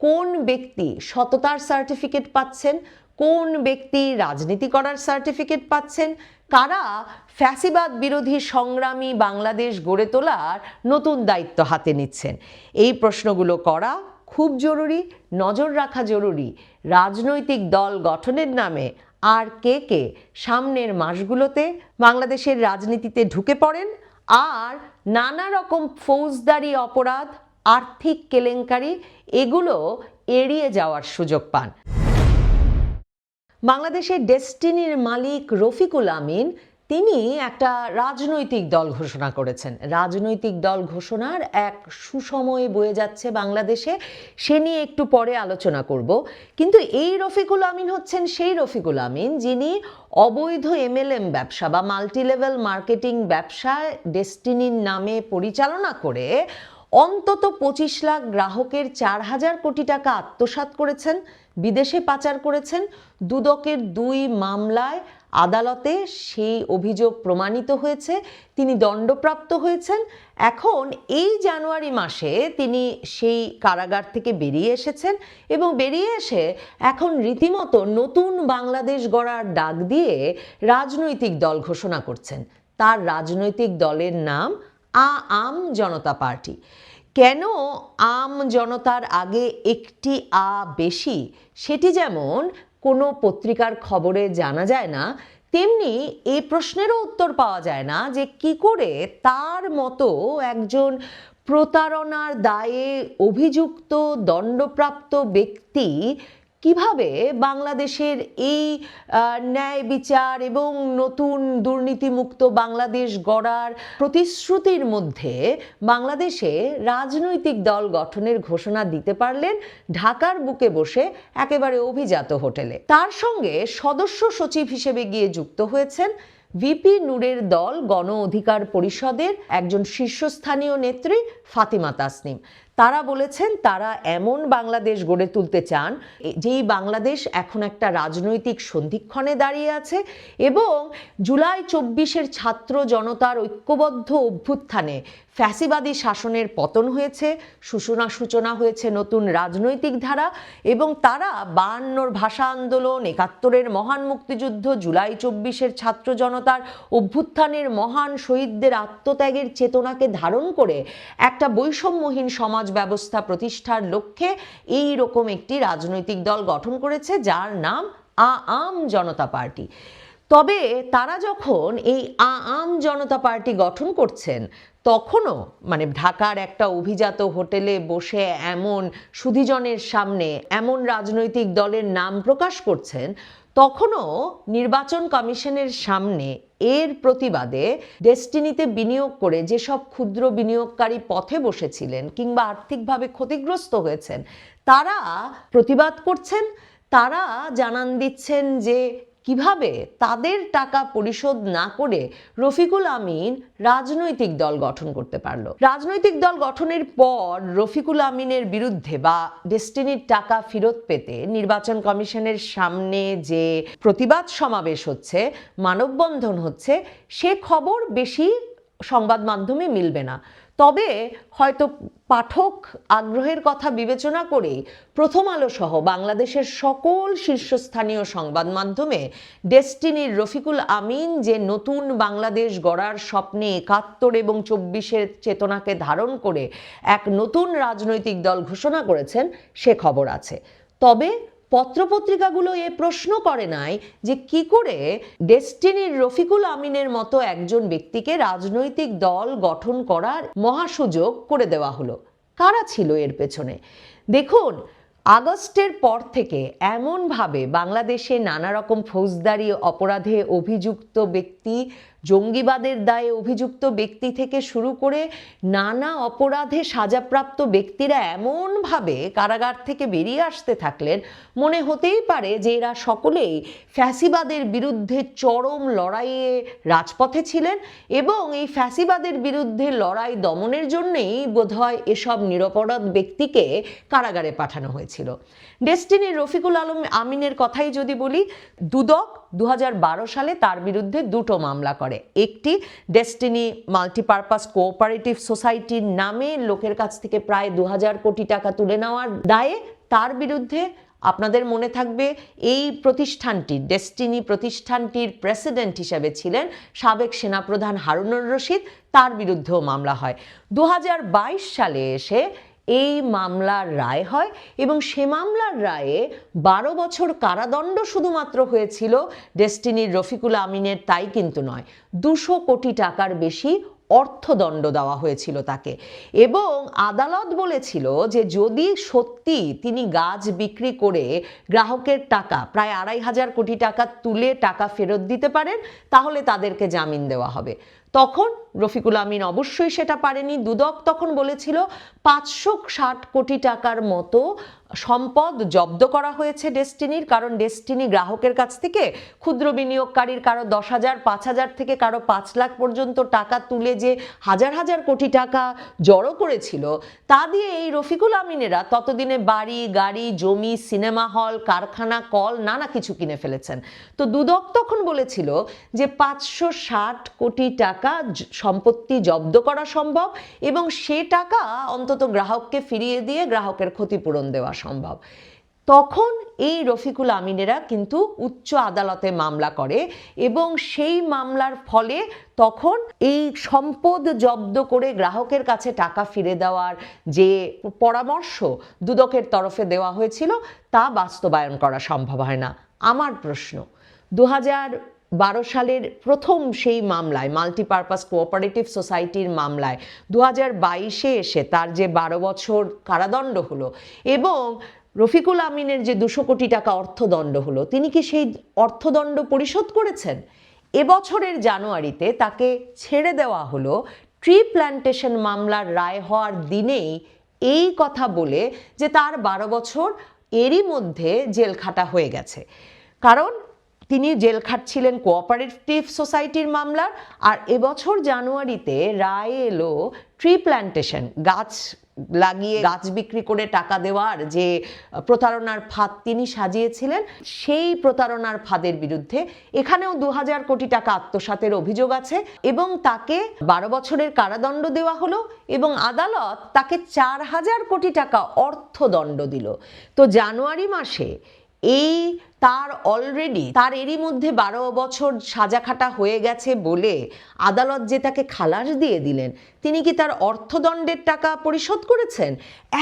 কোন ব্যক্তি সততার সার্টিফিকেট পাচ্ছেন? কোন ব্যক্তি রাজনীতি করার সার্টিফিকেট পাচ্ছেন? কারা ফ্যাসিবাদ বিরোধী সংগ্রামী বাংলাদেশ গড়ে তোলার নতুন দায়িত্ব হাতে নিচ্ছেন? এই প্রশ্নগুলো করা খুব জরুরি, নজর রাখা জরুরি। রাজনৈতিক দল গঠনের নামে আর কে কে সামনের মাসগুলোতে বাংলাদেশের রাজনীতিতে ঢুকে পড়েন? আর নানা রকম ফৌজদারি অপরাধ আর্থিক কেলেঙ্কারি, এগুলো এড়িয়ে যাওয়ার সুযোগ পান। বাংলাদেশের ডেস্টিনির মালিক রফিকুল আমিন, তিনি একটা রাজনৈতিক দল ঘোষণা করেছেন। রাজনৈতিক দল ঘোষণার এক সুসময়ে বয়ে যাচ্ছে বাংলাদেশে, সে নিয়ে একটু পরে আলোচনা করব। কিন্তু এই রফিকুল আমিন হচ্ছেন সেই রফিকুল আমিন, যিনি অবৈধ এমএলএম ব্যবসা বা মাল্টিলেভেল মার্কেটিং ব্যবসা ডেস্টিনির নামে পরিচালনা করে অন্তত পঁচিশ লাখ গ্রাহকের চার হাজার কোটি টাকা আত্মসাৎ করেছেন, বিদেশে পাচার করেছেন, দুদকের দুই মামলায় আদালতে সেই অভিযোগ প্রমাণিত হয়েছে, তিনি দণ্ডপ্রাপ্ত হয়েছেন। এখন এই জানুয়ারি মাসে তিনি সেই কারাগার থেকে বেরিয়ে এসেছেন এবং বেরিয়ে এসে এখন রীতিমতো নতুন বাংলাদেশ গড়ার ডাক দিয়ে রাজনৈতিক দল ঘোষণা করছেন। তার রাজনৈতিক দলের নাম আ আম জনতা পার্টি। কেন আম জনতার আগে একটি আ বেশি? সেটি যেমন কোনো পত্রিকার খবরে জানা যায় না, তেমনি এই প্রশ্নেরও উত্তর পাওয়া যায় না যে কি করে তার মতো একজন প্রতারণার দায়ে অভিযুক্ত দণ্ডপ্রাপ্ত ব্যক্তি কীভাবে বাংলাদেশের এই ন্যায় বিচার এবং নতুন দুর্নীতিমুক্ত বাংলাদেশ গড়ার প্রতিশ্রুতির মধ্যে বাংলাদেশে রাজনৈতিক দল গঠনের ঘোষণা দিতে পারলেন ঢাকার বুকে বসে একেবারে অভিজাত হোটেলে। তার সঙ্গে সদস্য সচিব হিসেবে গিয়ে যুক্ত হয়েছেন ভিপি নূরের দল গণ অধিকার পরিষদের একজন শীর্ষস্থানীয় নেত্রী ফাতিমা তাসনিম। তারা বলেছেন তারা এমন বাংলাদেশ গড়ে তুলতে চান, যেই বাংলাদেশ এখন একটা রাজনৈতিক সন্ধিক্ষণে দাঁড়িয়ে আছে এবং জুলাই চব্বিশের ছাত্র জনতার ঐক্যবদ্ধ অভ্যুত্থানে ফ্যাসিবাদী শাসনের পতন হয়েছে, সূচনা সূচনা হয়েছে নতুন রাজনৈতিক ধারা এবং তারা বায়ান্নর ভাষা আন্দোলন, একাত্তরের মহান মুক্তিযুদ্ধ, জুলাই চব্বিশের ছাত্র জনতার অভ্যুত্থানের মহান শহীদদের আত্মত্যাগের চেতনাকে ধারণ করে একটা বৈষম্যহীন সমাজ ব্যবস্থা প্রতিষ্ঠার লক্ষ্যে এই রকম একটি রাজনৈতিক দল গঠন করেছে, যার নাম আ আম জনতা পার্টি। তবে তারা যখন এই আ আম জনতা পার্টি গঠন করছেন তখনও মানে ঢাকার একটা অভিজাত হোটেলে বসে এমন সুধীজনের সামনে এমন রাজনৈতিক দলের নাম প্রকাশ করছেন, তখনও নির্বাচন কমিশনের সামনে এর প্রতিবাদে ডেস্টিনিতে বিনিয়োগ করে যেসব ক্ষুদ্র বিনিয়োগকারী পথে বসেছিলেন কিংবা আর্থিকভাবে ক্ষতিগ্রস্ত হয়েছেন, তারা প্রতিবাদ করছেন, তারা জানান দিচ্ছেন যে কীভাবে তাদের টাকা পরিশোধ না করে রফিকুল আমিন রাজনৈতিক দল গঠন করতে পারল? রাজনৈতিক দল গঠনের পর রফিকুল আমিনের বিরুদ্ধে বা ডেস্টিনির টাকা ফেরত পেতে নির্বাচন কমিশনের সামনে যে প্রতিবাদ সমাবেশ হচ্ছে, মানববন্ধন হচ্ছে, সে খবর বেশি সংবাদ মাধ্যমে মিলবে না। তবে হয়তো পাঠক আগ্রহের কথা বিবেচনা করে প্রথম আলো সহ বাংলাদেশের সকল শীর্ষস্থানীয় সংবাদ মাধ্যমে ডেস্টিনির রফিকুল আমিন যে নতুন বাংলাদেশ গড়ার স্বপ্নে একাত্তর এবং চব্বিশের চেতনাকে ধারণ করে এক নতুন রাজনৈতিক দল ঘোষণা করেছেন, সে খবর আছে। তবে পত্রপত্রিকাগুলো এ প্রশ্ন করে নাই যে কি করে ডেস্টিনির রফিকুল আমিনের মতো একজন ব্যক্তিকে রাজনৈতিক দল গঠন করার মহাসুযোগ করে দেওয়া হলো। কারা ছিল এর পেছনে? দেখুন, আগস্টের পর থেকে এমনভাবে বাংলাদেশে নানা রকম ফৌজদারি, অপরাধে অভিযুক্ত ব্যক্তি জঙ্গিবাদের দায়ে অভিযুক্ত ব্যক্তি থেকে শুরু করে নানা অপরাধে সাজাপ্রাপ্ত ব্যক্তিরা এমনভাবে কারাগার থেকে বেরিয়ে আসতে থাকলেন। মনে হতেই পারে যে এরা সকলেই ফ্যাসিবাদের বিরুদ্ধে চরম লড়াইয়ে রাজপথে ছিলেন এবং এই ফ্যাসিবাদের বিরুদ্ধে লড়াই দমনের জন্যই বোধহয় এসব নিরপরাধ ব্যক্তিকে কারাগারে পাঠানো হয়েছিল। ডেস্টিনির রফিকুল আলম আমিনের কথাই যদি বলি, দুদক দু হাজার বারো সালে তার বিরুদ্ধে দুটো মামলা করে। একটি ডেস্টিনি মাল্টিপারপাস কোঅপারেটিভ সোসাইটির নামে লোকের কাছ থেকে প্রায় দু হাজার কোটি টাকা তুলে নেওয়ার দায়ে তার বিরুদ্ধে আপনাদের মনে থাকবে এই প্রতিষ্ঠানটি ডেস্টিনি প্রতিষ্ঠানটির প্রেসিডেন্ট হিসেবে ছিলেন সাবেক সেনাপ্রধান হারুনুর রশিদ। তার বিরুদ্ধেও মামলা হয়। দু হাজার বাইশ সালে এসে এই মামলার রায় হয় এবং সে মামলার রায়ে বারো বছর কারাদণ্ড শুধুমাত্র হয়েছিল ডেস্টিনির রফিকুল আমিনের, তাই কিন্তু নয়, দুশো কোটি টাকার বেশি অর্থদণ্ড দেওয়া হয়েছিল তাকে। এবং আদালত বলেছিল যে যদি সত্যি তিনি গাছ বিক্রি করে গ্রাহকের টাকা, প্রায় আড়াই হাজার কোটি টাকা তুলে টাকা ফেরত দিতে পারেন, তাহলে তাদেরকে জামিন দেওয়া হবে। তখন রফিকুল আমিন অবশ্যই সেটা পারেনি। দুদক তখন বলেছিল, পাঁচশো ষাট কোটি টাকার মতো সম্পদ জব্দ করা হয়েছে ডেস্টিনির, কারণ ডেস্টিনি গ্রাহকের কাছ থেকে ক্ষুদ্র বিনিয়োগকারীর কারও দশ হাজার, পাঁচ হাজার থেকে কারও পাঁচ লাখ পর্যন্ত টাকা তুলে যে হাজার হাজার কোটি টাকা জড়ো করেছিল, তা দিয়ে এই রফিকুল আমিনেরা ততদিনে বাড়ি, গাড়ি, জমি, সিনেমা হল, কারখানা, কল, নানা কিছু কিনে ফেলেছেন। তো দুদক তখন বলেছিল যে পাঁচশো ষাট কোটি টাকা সম্পত্তি জব্দ করা সম্ভব এবং সে টাকা অন্তত গ্রাহককে ফিরিয়ে দিয়ে গ্রাহকের ক্ষতিপূরণ দেওয়া সম্ভব। তখন এই রফিকুল আমিনেরা কিন্তু উচ্চ আদালতে মামলা করে এবং সেই মামলার ফলে তখন এই সম্পদ জব্দ করে গ্রাহকের কাছে টাকা ফিরে দেওয়ার যে পরামর্শ দুদকের তরফে দেওয়া হয়েছিল তা বাস্তবায়ন করা সম্ভব হয় না। আমার প্রশ্ন দু হাজার বারো সালের প্রথম সেই মামলায় মাল্টিপারপাস কোঅপারেটিভ সোসাইটির মামলায় দু হাজার বাইশে এসে তার যে বারো বছর কারাদণ্ড হলো এবং রফিকুল আমিনের যে দুশো কোটি টাকা অর্থদণ্ড হলো, তিনি কি সেই অর্থদণ্ড পরিশোধ করেছেন? এবছরের জানুয়ারিতে তাকে ছেড়ে দেওয়া হলো ট্রি প্ল্যান্টেশন মামলার রায় হওয়ার দিনেই এই কথা বলে যে তার বারো বছর এরই মধ্যে জেল খাটা হয়ে গেছে। কারণ তিনি জেল খাটছিলেন কোঅপারেটিভ সোসাইটির মামলার, আর এবছর জানুয়ারিতে রায় এলো ট্রি প্ল্যান্টেশন গাছ লাগিয়ে গাছ বিক্রি করে টাকা দেওয়ার যে প্রতারণার ফাঁদ তিনি সাজিয়েছিলেন, সেই প্রতারণার ফাঁদের বিরুদ্ধে এখানেও দু হাজার কোটি টাকা আত্মসাতের অভিযোগ আছে এবং তাকে বারো বছরের কারাদণ্ড দেওয়া হলো এবং আদালত তাকে চার হাজার কোটি টাকা অর্থদণ্ড দিল। তো জানুয়ারি মাসে এই তার অলরেডি তার এরই মধ্যে বারো বছর সাজা খাটা হয়ে গেছে বলে আদালত যে তাকে খালাস দিয়ে দিলেন, তিনি কি তার অর্থদণ্ডের টাকা পরিশোধ করেছেন?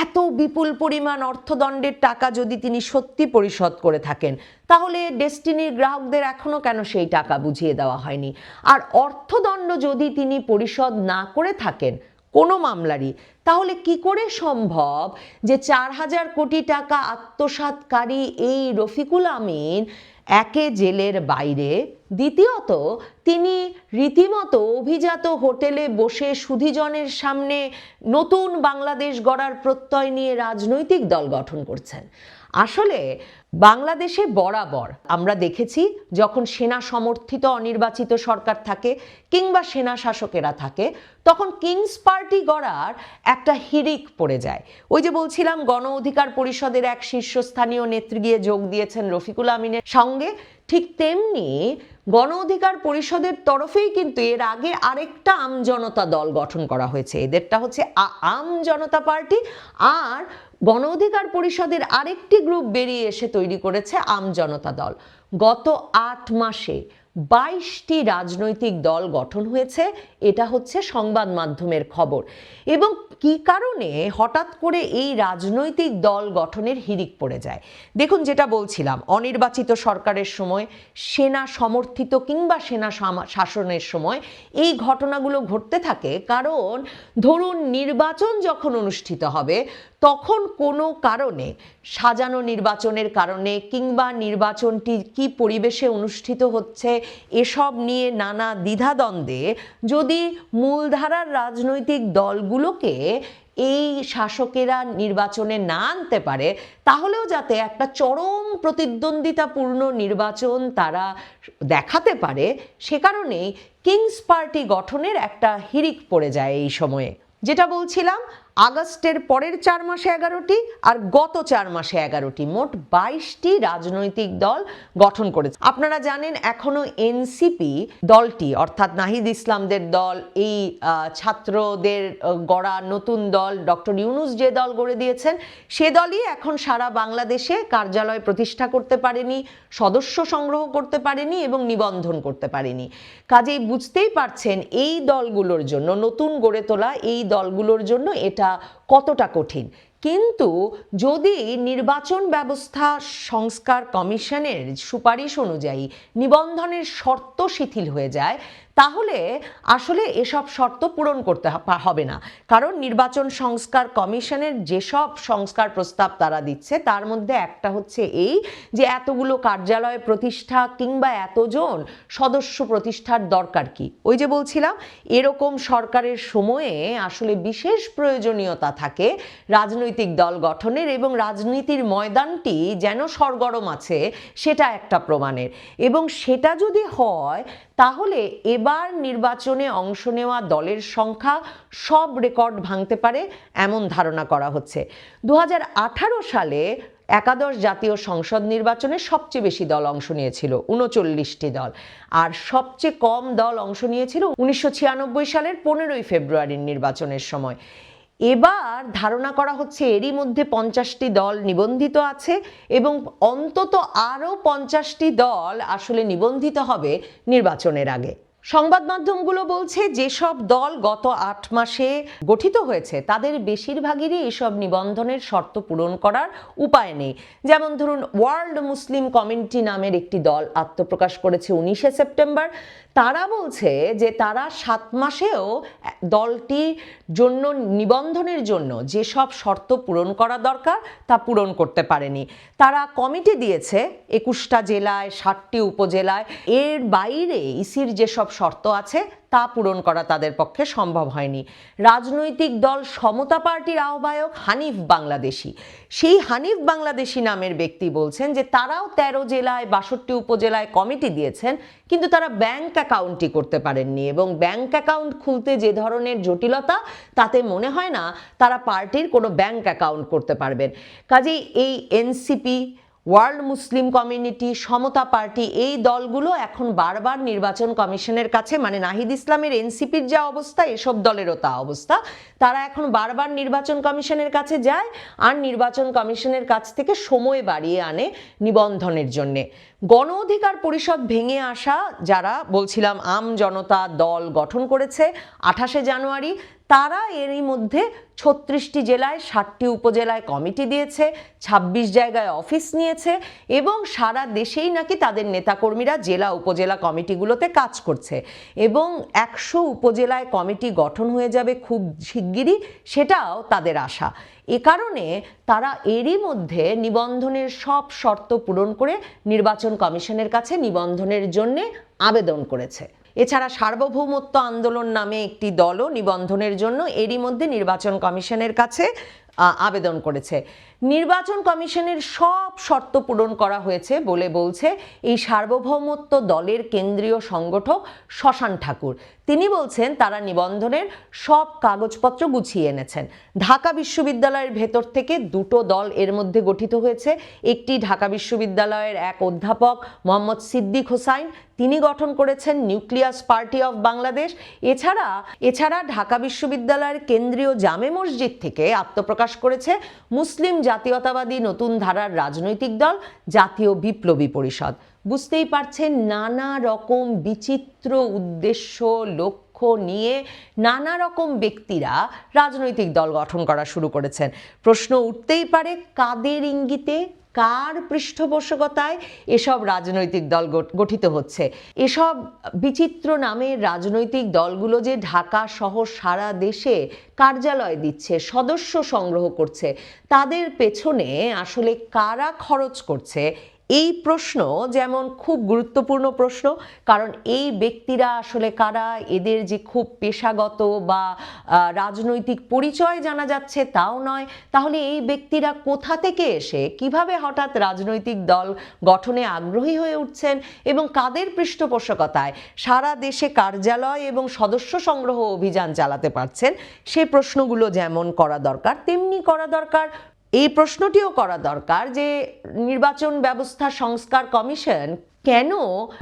এত বিপুল পরিমাণ অর্থদণ্ডের টাকা যদি তিনি সত্যি পরিশোধ করে থাকেন, তাহলে ডেস্টিনির গ্রাহকদের এখনও কেন সেই টাকা বুঝিয়ে দেওয়া হয়নি? আর অর্থদণ্ড যদি তিনি পরিশোধ না করে থাকেন কোনো মামলারই। তাহলে কি করে সম্ভব যে চার হাজার কোটি টাকা আত্মসাৎকারী এই রফিকুল আমিন একে জেলের বাইরে? দ্বিতীয়ত, তিনি রীতিমতো অভিজাত হোটেলে বসে সুধীজনের সামনে নতুন বাংলাদেশ গড়ার প্রত্যয় নিয়ে রাজনৈতিক দল গঠন করছেন। আসলে বাংলাদেশে বরাবর আমরা দেখেছি যখন সেনা সমর্থিত অনির্বাচিত সরকার থাকে কিংবা সেনা শাসকেরা থাকে, তখন কিংস পার্টি গড়ার একটা হিরিক পড়ে যায়। ওই যে বলছিলাম, গণ অধিকার পরিষদের এক শীর্ষস্থানীয় নেত্রী গিয়ে যোগ দিয়েছেন রফিকুল আমিনের সঙ্গে। ঠিক তেমনি গণ অধিকার পরিষদের তরফেই কিন্তু এর আগে আরেকটা আমজনতা দল গঠন করা হয়েছে। এদেরটা হচ্ছে আম জনতা পার্টি আর গণ অধিকার পরিষদের আরেকটি গ্রুপ বেরিয়ে এসে তৈরি করেছে আম জনতা দল। গত আট মাসে বাইশটি রাজনৈতিক দল গঠন হয়েছে, এটা হচ্ছে সংবাদ মাধ্যমের খবর। এবং কি কারণে হঠাৎ করে এই রাজনৈতিক দল গঠনের হিরিক পড়ে যায়? দেখুন যেটা বলছিলাম, অনির্বাচিত সরকারের সময়, সেনা সমর্থিত কিংবা সেনা শাসনের সময় এই ঘটনাগুলো ঘটতে থাকে। কারণ ধরুন নির্বাচন যখন অনুষ্ঠিত হবে তখন কোনো কারণে সাজানো নির্বাচনের কারণে কিংবা নির্বাচনটি কি পরিবেশে অনুষ্ঠিত হচ্ছে, এসব নিয়ে নানা দ্বিধাদ্বন্দ্বে যদি মূলধারার রাজনৈতিক দলগুলোকে এই শাসকেরা নির্বাচনে না আনতে পারে, তাহলেও যাতে একটা চরম প্রতিদ্বন্দ্বিতাপূর্ণ নির্বাচন তারা দেখাতে পারে, সে কারণেই কিংস পার্টি গঠনের একটা হিরিক পড়ে যায় এই সময়ে। যেটা বলছিলাম আগস্টের পরের চার মাসে এগারোটি আর গত চার মাসে এগারোটি। মোট বাইশটি রাজনৈতিক দল গঠন করেছে। আপনারা জানেন, এখনও এনসিপি দলটি, অর্থাৎ নাহিদ ইসলামদের দল, এই ছাত্রদের গড়া নতুন দল, ডক্টর ইউনুস যে দল গড়ে দিয়েছেন, সে দলই এখন সারা বাংলাদেশে কার্যালয় প্রতিষ্ঠা করতে পারেনি, সদস্য সংগ্রহ করতে পারেনি এবং নিবন্ধন করতে পারেনি। কাজেই বুঝতেই পারছেন, এই দলগুলোর জন্য, নতুন গড়ে তোলা এই দলগুলোর জন্য এটা কতটা কঠিন। কিন্তু যদি নির্বাচন ব্যবস্থা সংস্কার কমিশনের সুপারিশ অনুযায়ী নিবন্ধনের শর্ত শিথিল হয়ে যায় তাহলে আসলে এসব শর্ত পূরণ করতে হবে না। কারণ নির্বাচন সংস্কার কমিশনের যেসব সংস্কার প্রস্তাব তারা দিচ্ছে, তার মধ্যে একটা হচ্ছে এই যে এতগুলো কার্যালয় প্রতিষ্ঠা কিংবা এতজন সদস্য প্রতিষ্ঠার দরকার কি? ওই যে বলছিলাম, এরকম সরকারের সময়ে আসলে বিশেষ প্রয়োজনীয়তা থাকে রাজনৈতিক দল গঠনের এবং রাজনীতির ময়দানটি যেন সরগরম আছে, সেটা একটা প্রমাণের। এবং সেটা যদি হয় তাহলে এবার নির্বাচনে অংশ নেওয়া দলের সংখ্যা সব রেকর্ড ভাঙতে পারে এমন ধারণা করা হচ্ছে। দু হাজার আঠারো সালে একাদশ জাতীয় সংসদ নির্বাচনে সবচেয়ে বেশি দল অংশ নিয়েছিল, উনচল্লিশটি দল। আর সবচেয়ে কম দল অংশ নিয়েছিল উনিশশো ছিয়ানব্বই সালের পনেরোই ফেব্রুয়ারির নির্বাচনের সময়। এবার ধারণা করা হচ্ছে এরই মধ্যে পঞ্চাশটি দল নিবন্ধিত আছে এবং অন্তত আরও পঞ্চাশটি দল আসলে নিবন্ধিত হবে নির্বাচনের আগে। সংবাদ মাধ্যমগুলো বলছে যেসব দল গত আট মাসে গঠিত হয়েছে, তাদের বেশিরভাগেরই এসব নিবন্ধনের শর্ত পূরণ করার উপায় নেই। যেমন ধরুন, ওয়ার্ল্ড মুসলিম কমিউনিটি নামের একটি দল আত্মপ্রকাশ করেছে উনিশে সেপ্টেম্বর। তারা বলছে যে তারা সাত মাসেও দলটির জন্য নিবন্ধনের জন্য যেসব শর্ত পূরণ করা দরকার তা পূরণ করতে পারেনি। তারা কমিটি দিয়েছে একুশটা জেলায়, ষাটটি উপজেলায়। এর বাইরে ইসির যেসব শর্ত আছে তা পূরণ করা তাদের পক্ষে সম্ভব হয়নি। রাজনৈতিক দল সমতা পার্টির আহ্বায়ক হানিফ বাংলাদেশি। সেই হানিফ বাংলাদেশি নামের ব্যক্তি বলছেন যে তারাও তেরো জেলায় বাষট্টি উপজেলায় কমিটি দিয়েছেন, কিন্তু তারা ব্যাংক অ্যাকাউন্টই করতে পারেননি এবং ব্যাংক অ্যাকাউন্ট খুলতে যে ধরনের জটিলতা, তাতে মনে হয় না তারা পার্টির কোনো ব্যাংক অ্যাকাউন্ট করতে পারবেন। কাজেই এই এনসিপি ওয়ার্ল্ড মুসলিম কমিউনিটি সমতা পার্টি, এই দলগুলো এখন বারবার নির্বাচন কমিশনের কাছে মানে নাহিদ ইসলামের এনসিপির যা অবস্থা, এসব দলেরও তা অবস্থা। তারা এখন বারবার নির্বাচন কমিশনের কাছে যায়, আর নির্বাচন কমিশনের কাছ থেকে সময় বাড়িয়ে আনে নিবন্ধনের জন্যে। গণ অধিকার পরিষদ ভেঙে আসা, যারা বলছিলাম আম জনতা দল গঠন করেছে আঠাশে জানুয়ারি, তারা এরই মধ্যে ছত্রিশটি জেলায়, ষাটটি উপজেলায় কমিটি দিয়েছে ২৬ জায়গায় অফিস নিয়েছে এবং সারা দেশেই নাকি তাদের নেতাকর্মীরা জেলা উপজেলা কমিটিগুলোতে কাজ করছে এবং একশো উপজেলায় কমিটি গঠন হয়ে যাবে খুব শিগগিরই, সেটাও তাদের আশা। এ কারণে তারা এরই মধ্যে নিবন্ধনের সব শর্ত পূরণ করে নির্বাচন কমিশনের কাছে নিবন্ধনের জন্যে আবেদন করেছে। এছাড়া সার্বভৌমত্ব আন্দোলন নামে একটি দলও নিবন্ধনের জন্য এরই মধ্যে নির্বাচন কমিশনের কাছে আবেদন করেছে। নির্বাচন কমিশনের সব শর্ত পূরণ করা হয়েছে বলে বলছে এই সার্বভৌমত্ব দলের কেন্দ্রীয় সংগঠক শশান ঠাকুর। তিনি বলছেন, তারা নিবন্ধনের সব কাগজপত্র গুছিয়ে এনেছেন। ঢাকা বিশ্ববিদ্যালয়ের ভেতর থেকে দুটো দল এর মধ্যে গঠিত হয়েছে। একটি ঢাকা বিশ্ববিদ্যালয়ের এক অধ্যাপক, মোহাম্মদ সিদ্দিক হোসাইন। তিনি গঠন করেছেন নিউক্লিয়াস পার্টি অফ বাংলাদেশ। এছাড়া এছাড়া ঢাকা বিশ্ববিদ্যালয়ের কেন্দ্রীয় জামে মসজিদ থেকে আত্মপ্রকাশ করেছে মুসলিম জাতীয়তাবাদী নতুন ধারার রাজনৈতিক দল, জাতীয় বিপ্লবী পরিষদ। বুঝতেই পারছেন, নানা রকম বিচিত্র উদ্দেশ্য, লক্ষ্য নিয়ে নানা রকম ব্যক্তিরা রাজনৈতিক দল গঠন করা শুরু করেছেন। প্রশ্ন উঠতেই পারে, কাদের ইঙ্গিতে কার পৃষ্ঠপোষকতায় এসব রাজনৈতিক দল গঠ- গঠিত হচ্ছে? এসব বিচিত্র নামের রাজনৈতিক দলগুলো যে ঢাকা সহ সারা দেশে কার্যালয় দিচ্ছে, সদস্য সংগ্রহ করছে, তাদের পেছনে আসলে কারা খরচ করছে? এই প্রশ্ন যেমন খুব গুরুত্বপূর্ণ প্রশ্ন, কারণ এই ব্যক্তিরা আসলে কারা, এদের যে খুব পেশাগত বা রাজনৈতিক পরিচয় জানা যাচ্ছে তাও নয়। তাহলে এই ব্যক্তিরা কোথা থেকে এসে, কীভাবে হঠাৎ রাজনৈতিক দল গঠনে আগ্রহী হয়ে উঠছেন এবং কাদের পৃষ্ঠপোষকতায় সারা দেশে কার্যালয় এবং সদস্য সংগ্রহ অভিযান চালাতে পারছেন, সে প্রশ্নগুলো যেমন করা দরকার, তেমনি করা দরকার। এই প্রশ্নটিও করা দরকার যে নির্বাচন ব্যবস্থা সংস্কার কমিশন কেন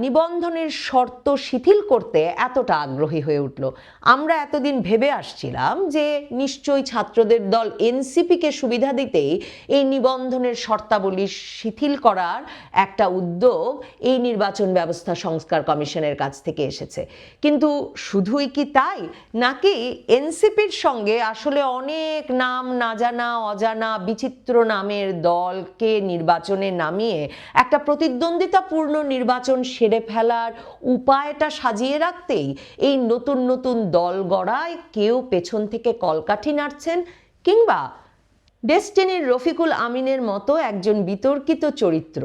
নিবন্ধনের শর্ত শিথিল করতে এতটা আগ্রহী হয়ে উঠল? আমরা এতদিন ভেবে আসছিলাম যে নিশ্চয়ই ছাত্রদের দল এনসিপিকে সুবিধা দিতেই এই নিবন্ধনের শর্তাবলী শিথিল করার একটা উদ্যোগ এই নির্বাচন ব্যবস্থা সংস্কার কমিশনের কাছ থেকে এসেছে। কিন্তু শুধুই কি তাই? নাকি এনসিপির সঙ্গে আসলে অনেক নাম না জানা অজানা, বিচিত্র নামের দলকে নির্বাচনে নামিয়ে একটা প্রতিদ্বন্দ্বিতাপূর্ণ নির্বাচন সেরে ফেলার উপায়টা সাজিয়ে রাখতেই এই নতুন নতুন দল গড়ায় কেউ পেছন থেকে কলকাঠি নাড়ছেন কিংবা ডেস্টিনির রফিকুল আমিনের মতো একজন বিতর্কিত চরিত্র।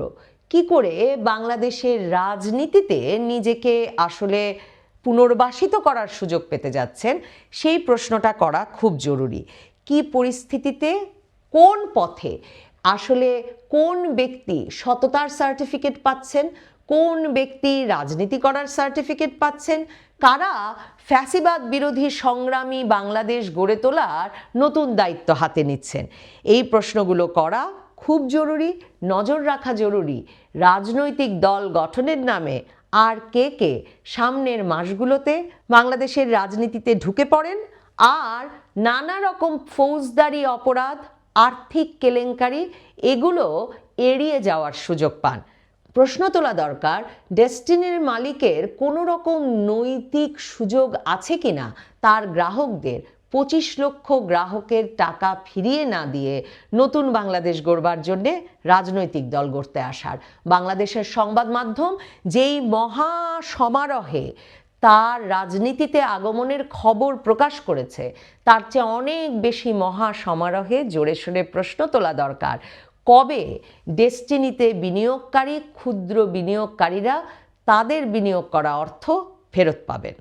কি করে বাংলাদেশের রাজনীতিতে নিজেকে আসলে পুনর্বাসিত করার সুযোগ পেতে যাচ্ছেন, সেই প্রশ্নটা করা খুব জরুরি। কি পরিস্থিতিতে, কোন পথে, আসলে কোন ব্যক্তি সততার সার্টিফিকেট পাচ্ছেন কোন ব্যক্তি রাজনীতি করার সার্টিফিকেট পাচ্ছেন? কারা ফ্যাসিবাদ বিরোধী সংগ্রামী বাংলাদেশ গড়ে তোলার নতুন দায়িত্ব হাতে নিচ্ছেন? এই প্রশ্নগুলো করা খুব জরুরি, নজর রাখা জরুরি। রাজনৈতিক দল গঠনের নামে আর কে কে সামনের মাসগুলোতে বাংলাদেশের রাজনীতিতে ঢুকে পড়েন? আর নানা রকম ফৌজদারি অপরাধ, আর্থিক কেলেঙ্কারি, এগুলো এড়িয়ে যাওয়ার সুযোগ পান। প্রশ্ন তোলা দরকার, ডেস্টিনির মালিকের কোনো রকম নৈতিক সুযোগ আছে কিনা? তার গ্রাহকদের পঁচিশ লক্ষ গ্রাহকের টাকা ফিরিয়ে না দিয়ে নতুন বাংলাদেশ গড়বার জন্যে রাজনৈতিক দল গড়তে আসার। বাংলাদেশের সংবাদ মাধ্যম যেই মহা সমারোহে তার রাজনীতিতে আগমনের খবর প্রকাশ করেছে, তার চেয়ে অনেক বেশি মহা সমারোহে জোরে সোরে প্রশ্ন তোলা দরকার। কবে ডেস্টিনিতে বিনিয়োগকারী ক্ষুদ্র বিনিয়োগকারীরা তাদের বিনিয়োগ করা অর্থ ফেরত পাবেন?